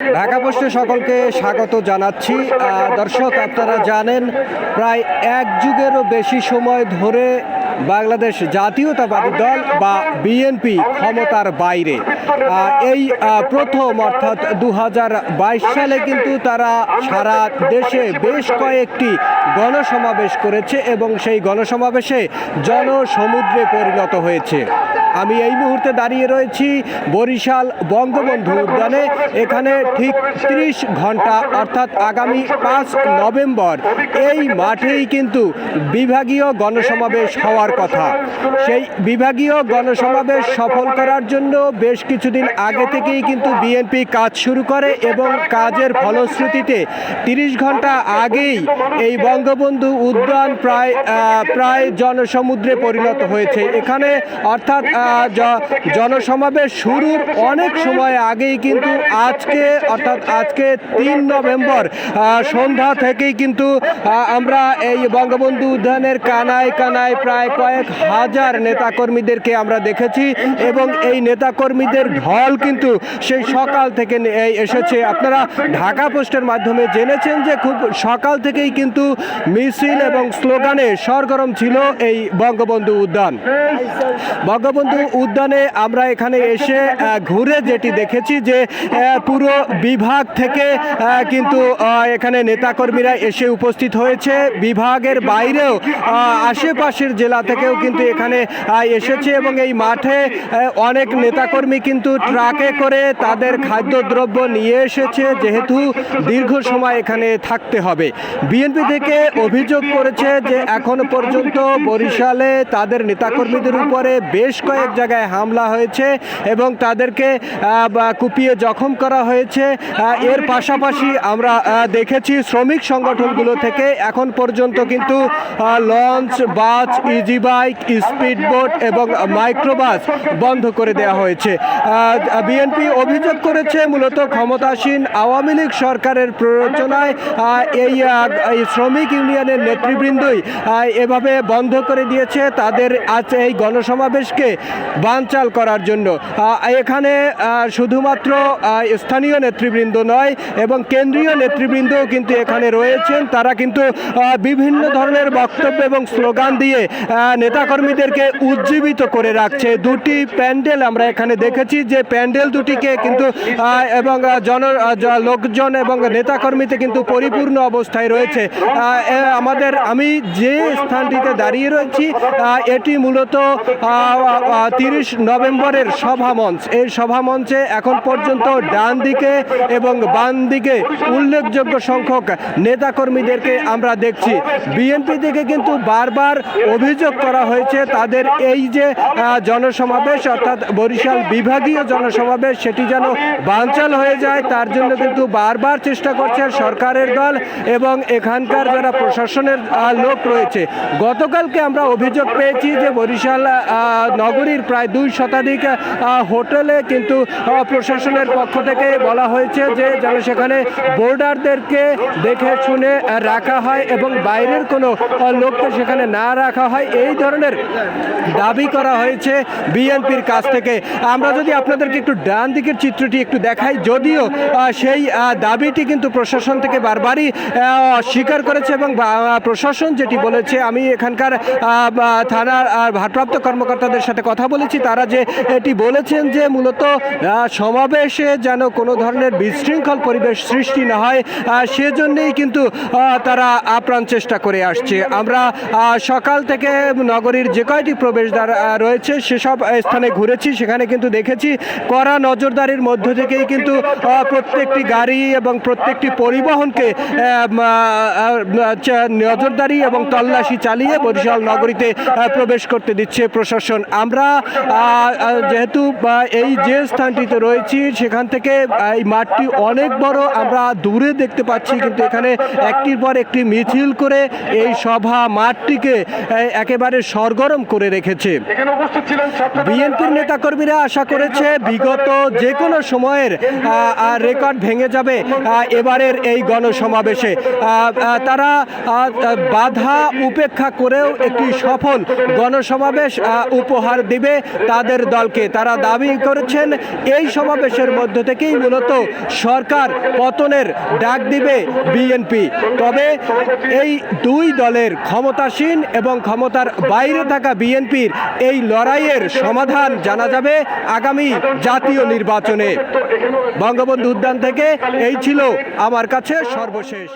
ঢাকা পোস্টে সকলকে স্বাগত জানাচ্ছি। দর্শক, আপনারা জানেন, প্রায় এক যুগেরও বেশি সময় ধরে বাংলাদেশ জাতীয়তাবাদী দল বা বিএনপি ক্ষমতার বাইরে। এই প্রথম, অর্থাৎ দু হাজার বাইশ সালে কিন্তু তারা সারা দেশে বেশ কয়েকটি গণসমাবেশ করেছে এবং সেই গণসমাবেশে জনসমুদ্রে পরিণত হয়েছে। আমি এই মুহূর্তে দাঁড়িয়ে রয়েছি বরিশাল বঙ্গবন্ধু উদ্যানে। এখানে ঠিক ত্রিশ ঘণ্টা অর্থাৎ আগামী পাঁচ নভেম্বর এই মাঠেই কিন্তু বিভাগীয় গণসমাবেশ হওয়ার কথা। সেই বিভাগীয় গণসমাবেশ সফল করার জন্য বেশ কিছুদিন আগে থেকেই কিন্তু বিএনপি কাজ শুরু করে এবং কাজের ফলশ্রুতিতে তিরিশ ঘণ্টা আগেই এই বঙ্গবন্ধু উদ্যান প্রায় প্রায় জনসমুদ্রে পরিণত হয়েছে। এখানে অর্থাৎ জনসমাবেশ শুরুর অনেক সময় আগেই কিন্তু আজকে, অর্থাৎ আজকে তিন নভেম্বর সন্ধ্যা থেকেই কিন্তু আমরা এই বঙ্গবন্ধু উদ্যানের কানায় কানায় প্রায় কয়েক হাজার নেতাকর্মীদেরকে আমরা দেখেছি এবং এই নেতাকর্মীদের ঢল কিন্তু সেই সকাল থেকে এসেছে। আপনারা ঢাকা পোস্টের মাধ্যমে জেনেছেন যে খুব সকাল থেকেই কিন্তু মিছিল এবং স্লোগানে সরগরম ছিল এই বঙ্গবন্ধু উদ্যান। বঙ্গবন্ধু উদ্যানে আমরা এখানে এসে ঘুরে যেটি দেখেছি যে পুরো বিভাগ থেকে কিন্তু এখানে নেতাকর্মীরা এসে উপস্থিত হয়েছে। বিভাগের বাইরেও আশেপাশের জেলা থেকেও কিন্তু এখানে এসেছে এবং এই মাঠে অনেক নেতাকর্মী কিন্তু ট্রাকে করে তাদের খাদ্যদ্রব্য নিয়ে এসেছে। যেহেতু দীর্ঘ সময় এখানে থাকতে হবে। বিএনপি থেকে অভিযোগ করেছে যে এখনও পর্যন্ত বরিশালে তাদের নেতাকর্মীদের উপরে বেশ কয়েক জায়গায় হামলা হয়েছে এবং তাদেরকে কুপিয়ে জখম করা হয়েছে। এর পাশাপাশি আমরা দেখেছি শ্রমিক সংগঠনগুলো থেকে এখন পর্যন্ত কিন্তু launch, bus, easy bike, speed boat এবং মাইক্রোবাস বন্ধ করে দেওয়া হয়েছে। বিএনপি অভিযোগ করেছে মূলত ক্ষমতাসীন আওয়ামী লীগ সরকারের প্ররোচনায় এই এই শ্রমিক ইউনিয়নের নেতৃবৃন্দই এভাবে বন্ধ করে দিয়েছে তাদের আজ এই গণসমাবেশকে বানচাল করার জন্য। এখানে শুধুমাত্র স্থানীয় নেতৃবৃন্দ নয়, এবং কেন্দ্রীয় নেতৃবৃন্দও কিন্তু এখানে রয়েছেন। তারা কিন্তু বিভিন্ন ধরনের বক্তব্য এবং স্লোগান দিয়ে নেতাকর্মীদেরকে উজ্জীবিত করে রাখছে। দুটি প্যান্ডেল আমরা এখানে দেখেছি। যে প্যান্ডেল দুটিকে কিন্তু এবং জন লোকজন এবং নেতাকর্মীতে কিন্তু পরিপূর্ণ অবস্থায় রয়েছে। আমাদের, আমি যে স্থানটিতে দাঁড়িয়ে রয়েছি এটি মূলত তিরিশ নভেম্বরের সভা মঞ্চ এই সভা মঞ্চে এখন পর্যন্ত ডান দিকে এবং বাম দিকে উল্লেখযোগ্য সংখ্যক নেতাকর্মীদেরকে আমরা দেখছি। বিএনপি থেকে কিন্তু বারবার অভিযোগ করা হয়েছে, তাদের এই যে জনসমাবেশ, অর্থাৎ বরিশাল বিভাগীয় জনসমাবেশ, সেটি যেন বানচাল হয়ে যায়, তার জন্য কিন্তু বারবার চেষ্টা করছে সরকারের দল এবং এখানকার যারা প্রশাসনের লোক রয়েছে। গতকালকে আমরা অভিযোগ পেয়েছি যে বরিশাল নগরীর প্রায় দুই শতাধিক হোটেলে কিন্তু প্রশাসনের পক্ষ থেকে বলা হয়েছে যে যেন সেখানে বোর্ডারদেরকে দেখে শুনে রাখা হয় এবং বাইরের কোনো লোককে সেখানে না রাখা হয়। এই ধরনের দাবি করা হয়েছে বিএনপির কাছ থেকে। আমরা যদি আপনাদেরকে একটু ডান দিকের চিত্রটি একটু দেখাই, যদিও সেই দাবিটি কিন্তু প্রশাসন থেকে বারবারই স্বীকার করেছে এবং প্রশাসন যেটি বলেছে, আমি এখানকার থানার আর ভারপ্রাপ্ত কর্মকর্তাদের সাথে কথা বলেছি। তারা যে এটি বলেছেন যে মূলত সমাবেশে যেন কোনো ধরনের বিশৃঙ্খল পরিবেশ সৃষ্টি না হয় সেজন্যেই কিন্তু তারা আপ্রাণ চেষ্টা করে আসছে। আমরা সকাল থেকে নগরীর যে কয়টি প্রবেশদ্বার রয়েছে, সেসব স্থানে ঘুরেছি। সেখানে কিন্তু দেখেছি, কড়া নজরদারির মধ্য থেকেই কিন্তু প্রত্যেকটি গাড়ি এবং প্রত্যেকটি পরিবহনকে নজরদারি এবং তল্লাশি চালিয়ে বরিশাল নগরীতে প্রবেশ করতে দিচ্ছে প্রশাসন। আমরা যেহেতু এই যে স্থানটিতে রয়েছি সেখান থেকে এই মাঠটি অনেক বড় আমরা দূরে দেখতে পাচ্ছি কিন্তু এখানে একটির পর একটি মিছিল করে এই সভা মাঠটিকে একেবারে সরগরম করে রেখেছে। বিএনপির নেতাকর্মীরা আশা করেছে বিগত যে কোনো সময়ের রেকর্ড ভেঙে যাবে এবারের এই গণসমাবেশে। তারা বাধা উপেক্ষা করেও একটি সফল গণসমাবেশ উপহার দিবে তাদের দলকে। তারা দাবি করেছেন, এই সমাবেশের মধ্য থেকেই মূলত সরকার পতনের ডাক দিবে বিএনপি। তবে এই দুই দলের ক্ষমতাসীন এবং ক্ষমতার বাইরে থাকা বিএনপির এই লড়াইয়ের সমাধান জানা যাবে আগামী জাতীয় নির্বাচনে। বঙ্গবন্ধু উদ্যান থেকে এই ছিল আমার কাছে সর্বশেষ।